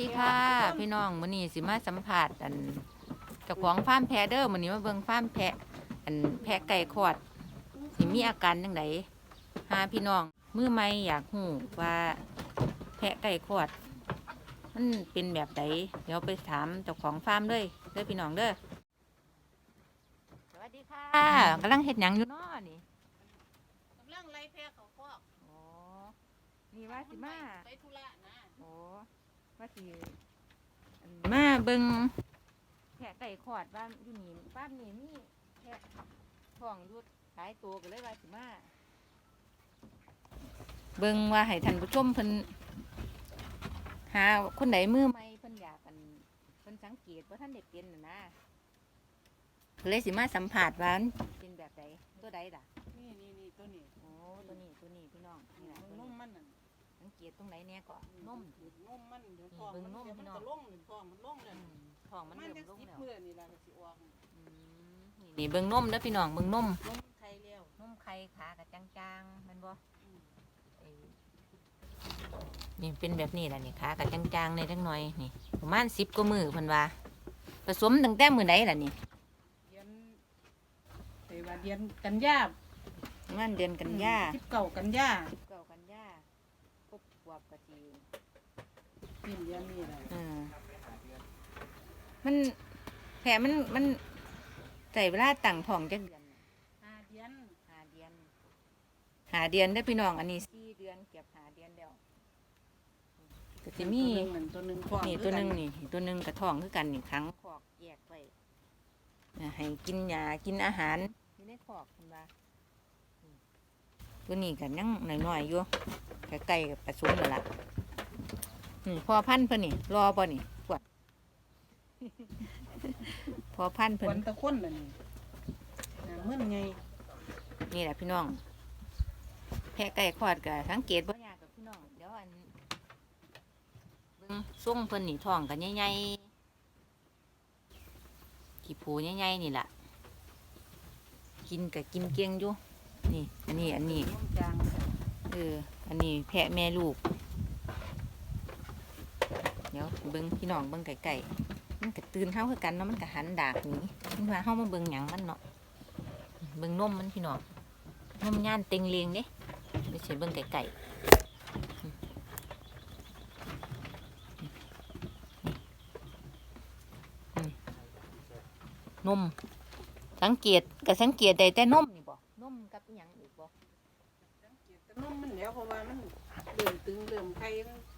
ดีค่ะ พี่น้องมื้อนี้สิมาสัมผัสอันเจ้าของฟาร์มแพะเด้อมื้อนี้มาเบิ่งฟาร์มแพะ อันแพะไก่คลอดสิมีอาการจังไดหาพี่น้องมือใหม่อยากฮู้ว่าแพะไก่คลอดมันเป็นแบบใดเดี๋ยวไปถามเจ้าของฟาร์มเลยเด้อพี่น้องเด้อสวัสดีค่ะกำลังเฮ็ดหยังอยู่เนาะนี่กำลังไล่แพะเขาคอกอ๋อนี่ว่าสิมาไปธุระนะโอ้ ว่าสิมาเบิ่งแพะไก่ขอดว่านอยู่นี่ป้ามนี่มีแพะท้องยุดหลายตัวก็เลยว่าสิมาเบิ่งว่าให้ท่านผู้ชมเพิ่นหาคนไหนมือใหม่เพิ่นอยากกันเพิ่นสังเกตว่าท่านได้เป็นน่ะนะเลยสิมาสัมผัสว่านเป็นแบบใดตัวใดล่ะนี่นี่นี่ตัวนี้โอ้ตัวนี้ตัวนี้พี่น้องนี่ล่ะตัวนมนี้มัน สังเกตตรงไหนเนี่ยก็นม นมมันเดี๋ยวทองเบิ่งมันนมเดี๋ยวพี่มันน้องก็ลงหนึ่งทองมันลงเลยอืมท้องมันมันเริ่มจะลงสิบแล้วเมื่อนี่ล่ะก็สิออกอืมนี่เบิ่งนมเด้อพี่น้องเบิ่งนมนมไทยแล้วนมไข่ขากับจางๆแมันบ่อืมไอ้นี่เป็นแบบนี้แหละนี่ขากับจางๆในจักหน่อยนี่ประมาณ10กว่ามือเพิ่นว่าผสมตั้งแต่มื้อใดล่ะนี่เดือนไอ้ว่าเดือนกันยาประมาณเดือนกันยาสิบเก้ากันยาเก้ากันยาครบขวบก็สิ สิ้นเดือนนี้แหละเออมันแผลมันมันใส่เวลาตั้งท้องจักเดือนน่ะห้าเดือนหาเดือนหาเดือนได้อพี่น้องอันนี้สี่เดือนเก็บหาเดือนแล้วก็จะมี ตัวหนึ่งตัวหนึ่งทองนี่ตัวหนึ่งนี่ตัวหนึ่งกระท้องคือกันนี่ขังคอกแยกไว้อ่าให้กินยากินอาหารอยู่ในคอกคุณว่าอืมตัวนี้กันยังน้อยๆอยู่ใกล้ๆกับผสมแล้วล่ะ นี่พอพันธุ์เพิ่นนี่ รอป่ะนี่ปวดพอพันธุ์คเพิ่นนตะคนน่ะนี่หน้ามึนไงนี่แหละพี่น้อง แพะไก่ขอดกับสังเกตบ่ยากกับพี่น้องเดี๋ยวอันเบิ่งส่งเพิ่นนี่ท้องกันใหญ่ๆขี้ผูใหญ่ๆนี่ล่ะ กินกับกินเก่งอยู่นี่ อันนี้อันนี้นมจางเออ อันนี้แพะแม่ลูก เดี๋ยวเบิ่งพี่น้องเบิ่งไก่ๆมันก็ตื่นเฮาคือกันเนาะมันก็หันดากหนีมันว่าเฮามาเบิ่งหยังมันเนาะเบิ่งนมมันพี่น้องนมย่านเต็งเลียงเด้ไม่ใช่เบิ่งไก่ๆนมสังเกตก็สังเกตได้แต่นมนี่บ่นมกับอีหยังอีกบ่สังเกตแต่นมมันแล้วเพราะว่ามันเริ่มตึงเริ่มไข่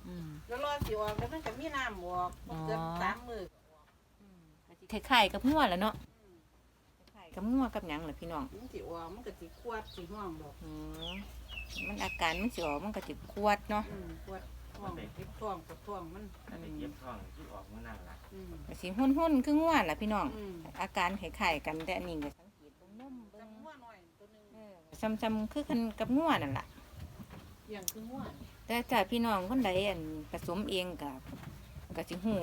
อืม แล้วรอสิออกแล้วมันก็มีน้ำออกบ่เกินอ๋อ สามมื้อคล้ายๆกับงัวแหล้วเนาะคล้ายๆกับงัวกับหยังแหละพี่น้องมันสิออกมันก็สิควดสิห้องดอกอืมมันอาการมันสิออกมันก็สิควดเนาะอืมควดท้องติดท้องปวดท้องมัน อันนี้เก็บท้องที่ออกมานั่นล่ะอืมก็สิหุ่นๆคืองัวแหละพี่น้อง อืมอาการคล้ายๆกันแต่อันนี้ก็สังเกตเบิ่งนมเบิ่งจำหัวหน่อยตัวหนึง เออซ้ำๆคือกันกับงัวนั่นล่ะ อย่างคือหัวแต่ถ้าพี่น้องคนใดอันผสมเองก็ก็สิหู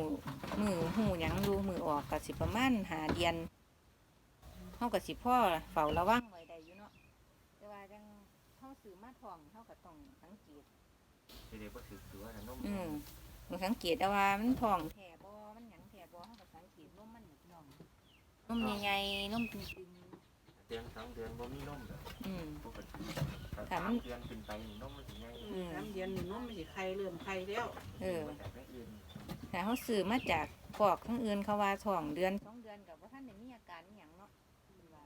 มือหูหยังอยู่มือออกก็สิประมาณหาเดือนเฮาก็สิพ่อเฝ้าระวังไว้ได้อยู่เนาะแต่ว่าจังเฮาซื้อมาท้องเฮาก็ต้องสังเกตเดี๋ยวก็ถือตัวนะนมอืมมันสังเกตเอาว่ามันท้องแผ่บ่มันหยังแผ่บ่เฮาก็สังเกตนมมันน่ะพี่น้องนมใหญ่ๆนมตึง เดือนสองเดือนบ่มีนมเลยๆอืม ปกติถ้าสามมันเดือนขึ้นไปนี่นมมันสิใหญ่อืมสามเดือนนี่นมมันสิไข่เริ่มไข่แล้วเออมาจากอย่างอื่นถ้าเฮาซื้อมาจากคอกทั้งอื่นเขาว่าท้องเดือนสองเดือนก็บ่ทันได้มีอาการอิหยังเนาะว่า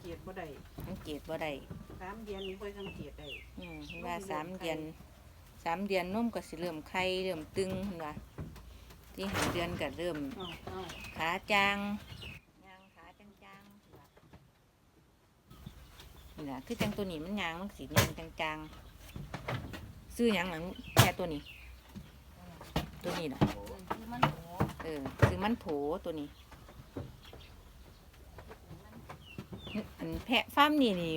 เกียดบ่ได้สังเกตบ่ได้สามเดือนนี่ค่อยสังเกตได้อืมเห็นว่าสามเดือนสามเดือนนมก็สิเริ่มไข่เริ่มตึงเห็นว่าที่หาเดือนก็เริ่มเอ้าเอ้าขาจางยางขาจางจางๆ นี่ล่ะคือจังตัวนี้มันยางมันสียางจางจางๆซื้อหยังหลังแค่ตัวนี้ ตัวนี้ล่ะโอ้คือมันโหเออซื้อมันโถตัวนี้อันแพะฟาร์มนี่นี่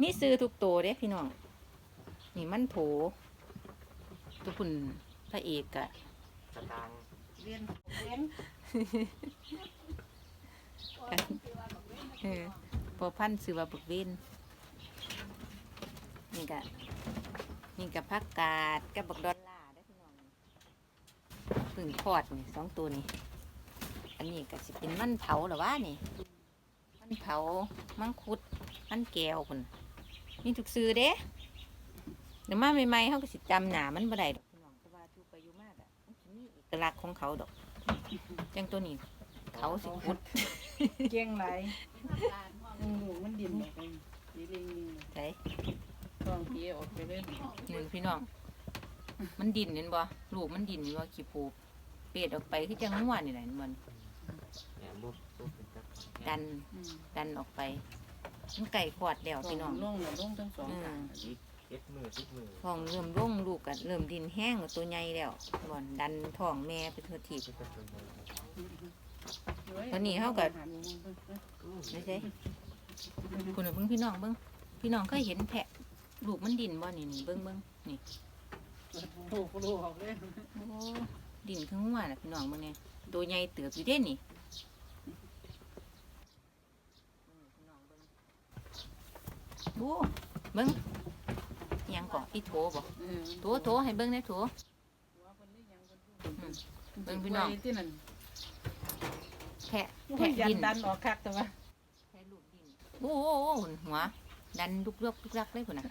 มีซื้อทุกตัวเด้พี่น้องนี่มันโถตัวคุณพระเอกอะสตางค์เรียนเรียนเออพอพันธุ์ซื้อว่าบึกเวน นี่กะนี่กับผักกาดกับบักดอลลาร์ได้อพี่น้องพึ่งทอดนี่สองตัวนี่อันนี้ก็สิเป็นมันเผาหรอวะนี่ มันเผา มังคุด มันแก้วพุ่นมีทุกซื้อเด้เดี๋ยวมาใหม่ๆเขาก็สิจำหนามันบ่ได้ดอกพี่น้องแต่ว่าอยู่ไปอยู่มากอะมันสิมีเอกลักษณ์ของเขาดอกจังตัวนี้ เขาสิคุดเก่งหลายอืมลูกมันดิ่นออกไปดีลิงลิงใช่ท้อง ผีออกไปเลยหนึ่งพี่น้อง มันดินเห็นบ่ลูกมันดินเห็นบ่ขี้ปูเปรตออกไปคือจังง่วนนี่แหละมันเนี่ยบุบบุบเป็นจักดันอืมดันออกไปมันไก่ขวดแล้วพี่น้องลงแล้วลงทั้งสองข้างอีกเอ็ดมือสิบมือท้องเริ่มร่งลูกก็เริ่มดินแห้งแล้วตัวใหญ่แล้วบ่อนดันท้องแม่ไปทั่วทีที่เป็นตัวใหญ่ตอนนี้เขาก็ ไม่ใช่คุณน่ะเบิ่งพี่น้องเบิ่งพี่น้องเคยเห็นแพะ ลูกมันดินบ่นี่นี่เบิ่งเบิ่งนี่โอ้โหลูกออกเลยโอ้ดินข้างหัวน่ะพี่น้องเบิ่งเนี่ยตัวใหญ่เติบอยู่เด้นี่โอ้เบิ่งอิหยังก่ออีโถบ่เออโถโถให้เบิ่งได้โถหัวเพิ่นนี่ยังเพิ่นพูดอืมเบิ่งพี่น้องไว้ที่นั่นแพะมันแพะยันดินดันออกคักแต่ว่าแพะลูกดินโอ้โอ้โอ้หัว ดันลุกลักลุกลักเลยพุ่นน่ะ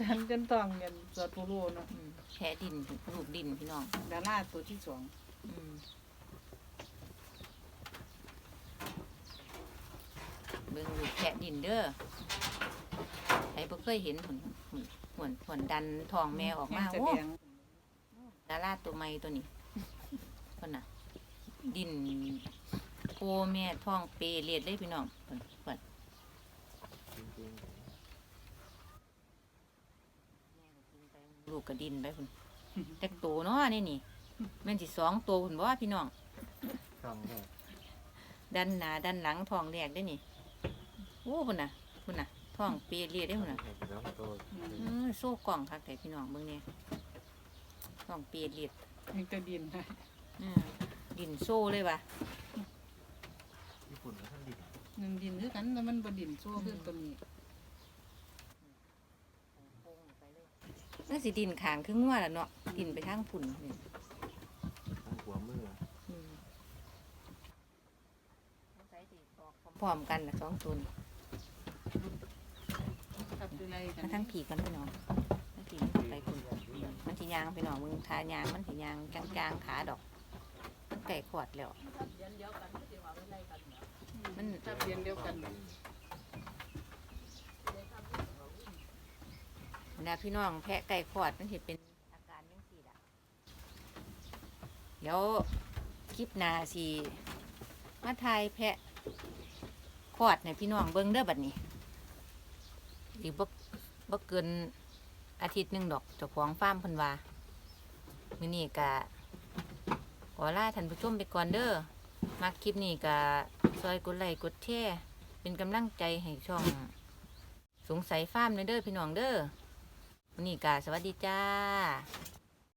ดันจนต้องเงินสดผู้รู้เนาะอืมแพะดินลูกดินพี่น้อง ดาราตัวที่สองอืมเบิ่งลูกแพะดินเด้อไอ้บ่เคยเห็นผลผลผลดันทองแม่ออกมาแม่โอ้แสดงดาราตัวใหม่ตัวนี้คนน่ะ ดินโพแม่ท้องเปเลียดเลยพี่น้องเพิ่นเพิ่น จริง ลูกกระดินไปพุ่นจักโตเนาะนี่นี่แม่นสิสองโตพุ่นบ่ว่าพี่น้องๆช่องแรกดันหน้าดันหลังท้องแรกได้นี่โอ้พุ่นน่ะพุ่นน่ะท้องเปเลียดได้พุ่นน่ะให้เป็นน้องโตเออโซ่กล่องคักแต่พี่น้องเบิ่งเนี่ยท้องเปเลียดมีแต่ดินให้อ่าดินโซ่เลยว่ะญี่ปุ่นก็ท่านดิบหนึ่งดินคือกันแต่มันบ่ดินโซ่คือตัวนี้ นั่นสิดินขางครึ่งงัวแล้วเนาะดินไปทางฝุ่นนี่ทั้งหัวมืออืมพร้อมกันนะสองตัวนี่กับตัวไรกันมาทั้งผีกันพี่น้องทั้งผีมันไปฝุ่นมันสิยางพี่น้องมึงทายางมันสิยางจางๆขาดอกมันไก่ขวดแล้วมันถ้าเรียนเดียวกัน นะพี่น้องแพะไก่ขวดมันเห็นเป็นอาการยังสี่ละเดี๋ยวคลิปหน้าสิมาทายแพะขวดเนี่ยพี่น้องเบิ้งเด้อบัดนี้อีกบ่บ่เกินอาทิตย์หนึ่งดอกเจ้าของฟาร์มพิ่นว่ามือนี้กะขอลาท่านผู้ชมไปก่อนเด้อมักคลิปนี้กะซอยกดไลค์กดแชร์เป็นกำลังใจให้ช่อง สงสัยฟาร์มเด้อพี่น้องเด้อ วันนี้กาสวัสดีจ้า